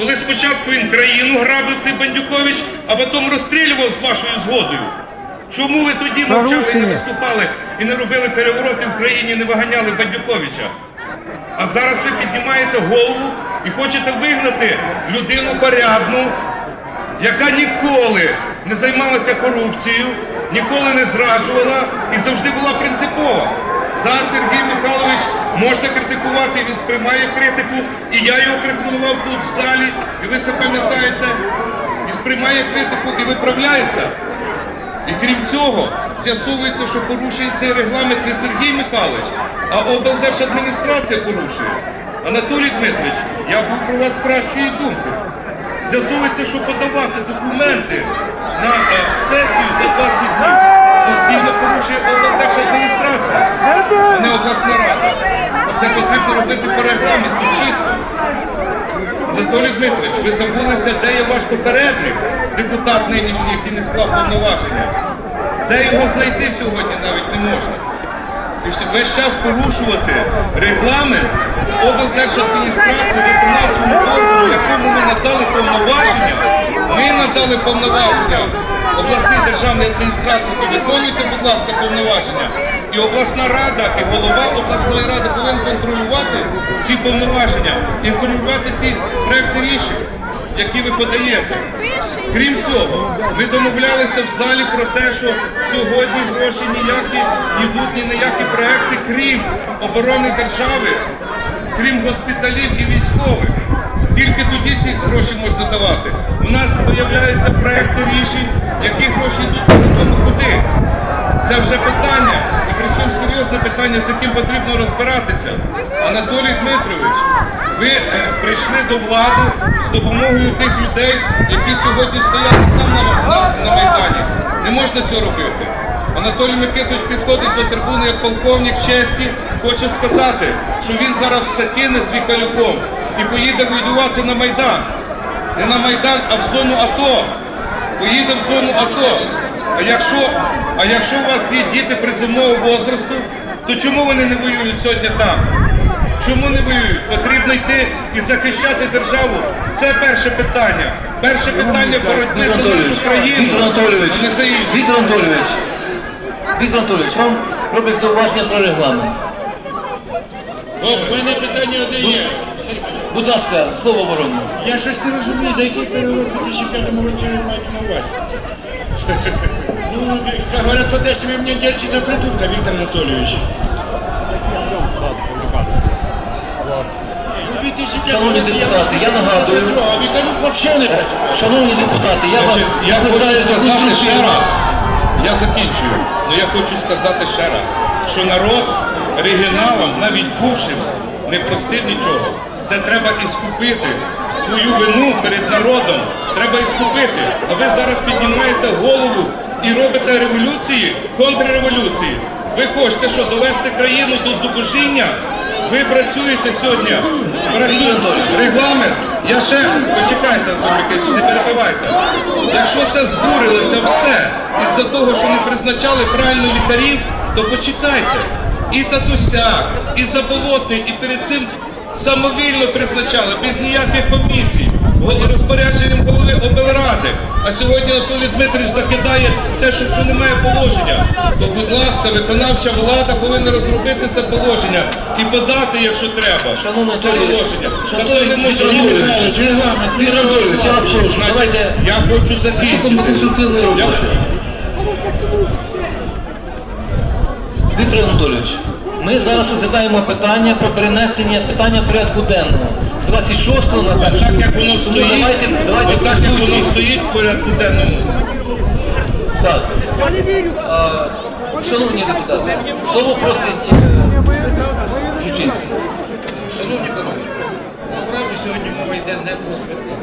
Коли спочатку він країну грабив цей Бандюкович, а потім розстрілював з вашою згодою. Чому ви тоді мовчали і не виступали і не робили перевороти в країні, не виганяли Бандюковича? А зараз ви піднімаєте голову і хочете вигнати людину порядну, яка ніколи не займалася корупцією, ніколи не зраджувала і завжди була принципова. Да, Сергій Михайлович можна критикувати, він сприймає критику, і я його критикував тут в залі, і ви це пам'ятаєте, і сприймає критику і виправляється. І крім цього, з'ясовується, що порушує цей регламент не Сергій Михайлович, а облдержадміністрація порушує. Анатолій Дмитрович, я був про вас кращої думки. З'ясовується, що подавати документи на е, сесію за 20 днів постійно порушує облдержадміністрація, а не обласна рада. Це потрібно робити по регламенту. Анатолій Дмитрович, ви забулися, де є ваш попередник, депутат нинішній, який не склав повноваження. Де його знайти сьогодні навіть не можна. І весь час порушувати регламент облдержадміністрації виконавчому органу, якому ми надали повноваження. Ми надали повноваження обласній державній адміністрації. Виконуйте, будь ласка, повноваження. І обласна рада, і голова обласної ради повинен контролювати ці повноваження, і контролювати ці проекти рішень, які ви подаєте. Крім цього, ми домовлялися в залі про те, що сьогодні гроші ніякі йдуть ні на які проекти, крім оборони держави, крім госпіталів і військових. Тільки тоді ці гроші можна давати. У нас з'являються проекти рішень, які гроші йдуть куди. Це вже питання, і причому серйозне питання, з яким потрібно розбиратися. Анатолій Дмитрович, ви е, прийшли до влади з допомогою тих людей, які сьогодні стоять там на, на, на Майдані. Не можна цього робити. Анатолій Микитович підходить до трибуни як полковник честі, хоче сказати, що він зараз все кине з Вікалюком і поїде воювати на Майдан. Не на Майдан, а в зону АТО. Поїде в зону АТО. А якщо, а якщо у вас є діти призовного возрасту, то чому вони не воюють сьогодні там? Чому не воюють? Потрібно йти і захищати державу. Це перше питання. Перше питання боротьби за нашу країну, Віктор Анатолійович. Віктор Анатолійович, Віктор Анатолійович, вам робить зауваження про регламент. У мене питання одне є. Будь ласка, слово ворону. Я щось не розумію, за який період у 2005 році ви маєте на увазі. Говорят в Одессе, вы мне держите за придурка, Виктор Анатольевич. Ну, 2005 Шановні я депутати, я нагадую. Шановні депутати, я вас я хочу сказати ще раз. Я закінчую. Ну я хочу сказати ще раз, що народ регіоналам, навіть бувшим, не простить нічого. Це треба іскупити. Свою вину перед народом треба іскупити. А ви зараз піднімаєте голову і робите революції, контрреволюції. Ви хочете що, довести країну до зубожіння? Ви працюєте сьогодні, працюєте регламент. Я ще почекайте, Антон не перебивайте. Якщо це збурилося все із-за того, що не призначали правильно лікарів, то почекайте. І татусяк, і заболотний, і перед цим самовільно призначали, без ніяких комісій, розпорядженням голови облради. А сьогодні Анатолій Дмитрович закидає те, що, що немає положення. То, будь ласка, виконавча влада повинна розробити це положення і подати, якщо треба. Шановний це положення. шановний Такого не може бути. Я вас прошу, давайте Я хочу закінчити. Віктор Анатолійович, ми зараз розглядаємо питання про перенесення питання порядку денного з 26 на 1. Так як воно стоїть, давайте, давайте так як воно стоїть в порядку денному. Так. А, шановні депутати, слово просить е, Жучинський. Шановні колеги, насправді сьогодні мова йде не про святки.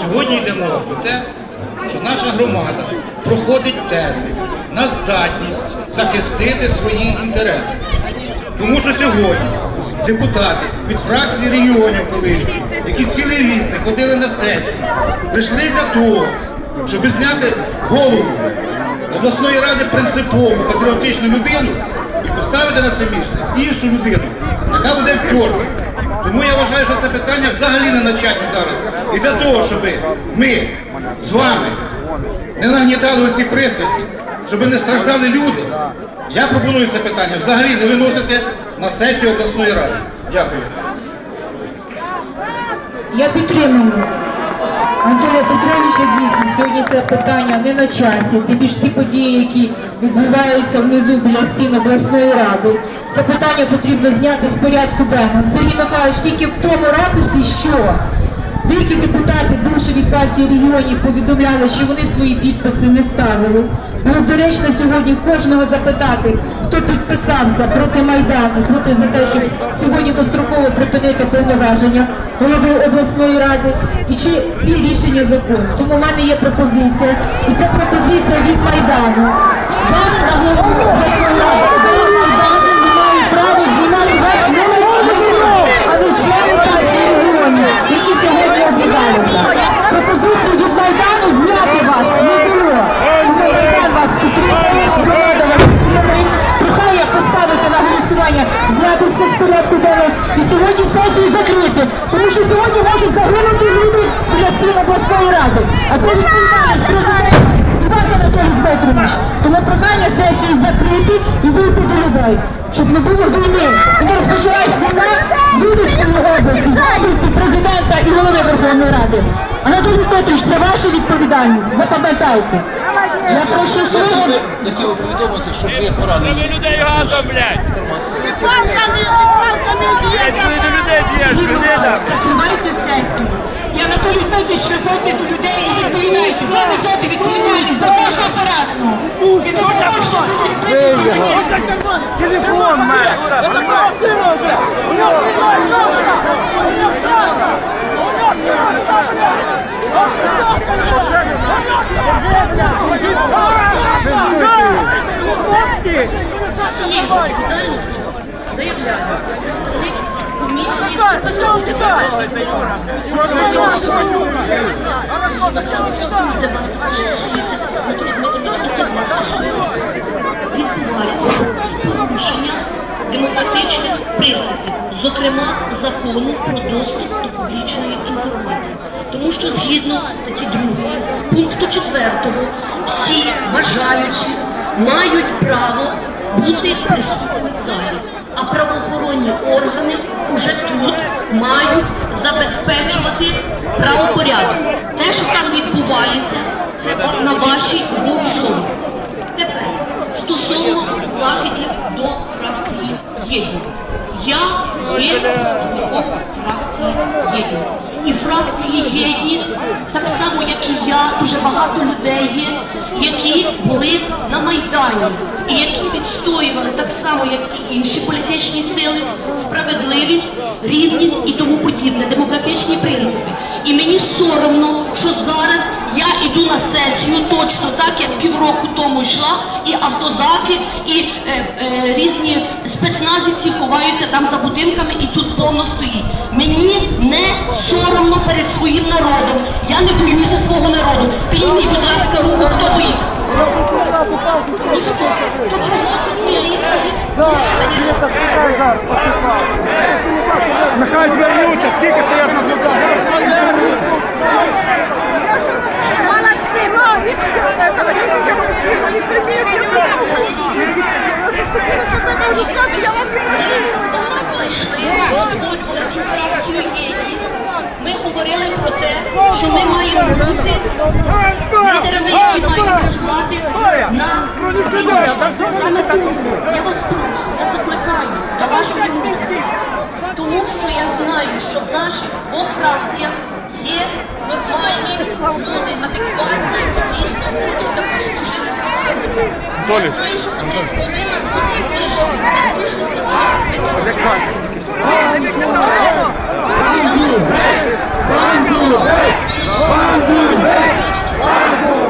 Сьогодні йде мова про те, що наша громада проходить тест на здатність захистити свої інтереси. Тому що сьогодні депутати від фракції регіонів колишніх, які цілий рік не ходили на сесії, прийшли для того, щоб зняти голову обласної ради принципову патріотичну людину і поставити на це місце іншу людину, яка буде вчора. Тому я вважаю, що це питання взагалі не на часі зараз. І для того, щоб ми з вами не нагнітали ці пристрасті, щоб не страждали люди, я пропоную це питання взагалі не виносити на сесію обласної ради. Дякую. Я підтримую. Анатолія Петровича дійсно сьогодні це питання не на часі. Тим більше ті події, які відбуваються внизу біля стін обласної ради. Це питання потрібно зняти з порядку денного. Сергій Михайлович тільки в тому ракурсі, що деякі депутати, бувши від партії регіонів, повідомляли, що вони свої підписи не ставили. Було доречно сьогодні кожного запитати, хто підписався проти Майдану, проти за те, щоб сьогодні достроково припинити повноваження голови обласної ради, і чи ці рішення закону. Тому в мене є пропозиція, і це пропозиція від Майдану. Вас на голову обласної ради, не знімати вас не не члени партії регіонів, які сьогодні це з порядку денного і сьогодні сесію закрити. Тому що сьогодні можуть загинути люди для сіл обласної ради. А це відповідальність президента і вас, Анатолій Дмитрович. Тому прохання сесії закрити і вийти до людей, щоб не було війни. І не розпочалась війна з Вінницької області, з області президента і голови Верховної Ради. Анатолій Дмитрович, це ваша відповідальність. Запам'ятайте. Я прошу слово. Які ви повідомите, що ви поранені. людей газом, блядь! Палками, палками б'єте! Коли до людей б'єш, людина! Михайлович, закривайте сесію. І Анатолій Дмитрович, виходьте до людей і відповідайте. Ви несете відповідальність за кожного пораненого. Телефон, мать! Это цією відповідальністю заявляю як представник комісії безпеки це З порушенням демократичних принципів, зокрема закону про доступ до публічної інформації. Тому що згідно статті 2 пункту 4 всі бажаючі мають право бути присутніми в залі, а правоохоронні органи уже тут мають забезпечувати правопорядок. Те, що там відбувається, це на вашій совісті. Стосовно закидів до фракції єдність. Я є представником фракції єдність. І фракції єдність, так само як і я, дуже багато людей є, які були на Майдані і які відстоювали так само, як і інші політичні сили, справедливість, рівність і тому подібне, демократичні принципи. І мені соромно, що зараз я йду на сесію точно так, як півроку тому йшла, і автозаки, і е, е, різні спецназівці ховаються там за будинками і тут повно стоїть. Мені не соромно перед своїм народом. Я не боюся свого народу. Підніміть, будь ласка, руку, хто боїться. То чого тут міліція? Нехай звернуться, скільки стоять на єдність, ми говорили про те, що ми маємо бути працювати на. Саме тому я вас прошу, я закликаю до вашої мудрості, тому що я знаю, що в наших двох фракціях є нормальні люди, адекватні, які дійсно хочуть також служити своєму. Я знаю, що вони повинна бути більшості.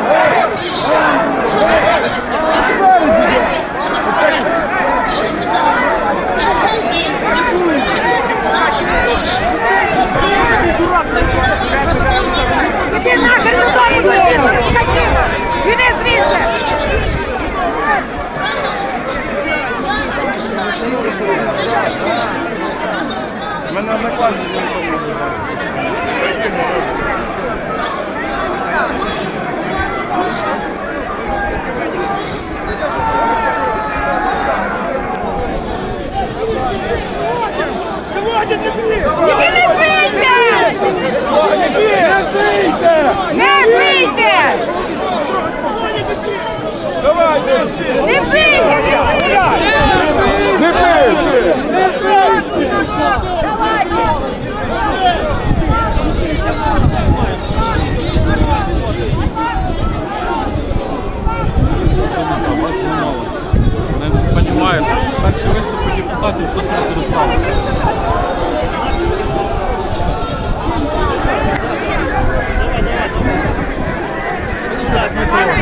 Ви це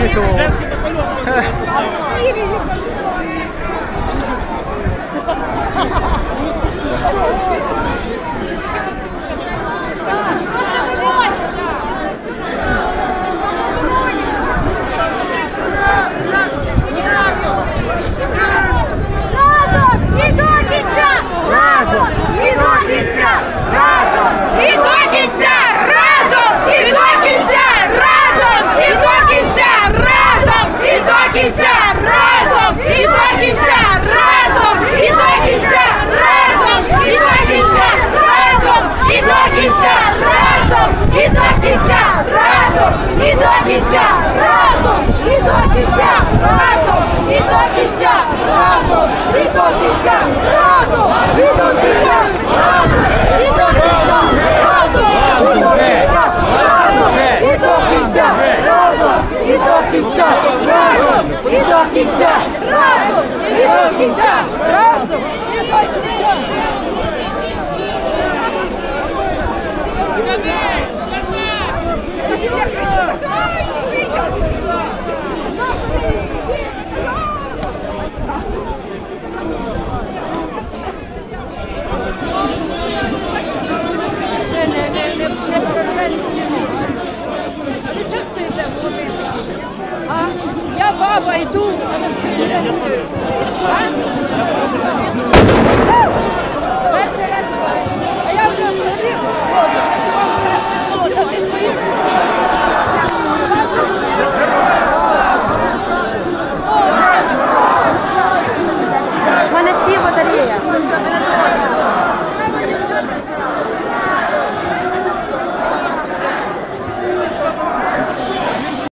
записував. Rodzica!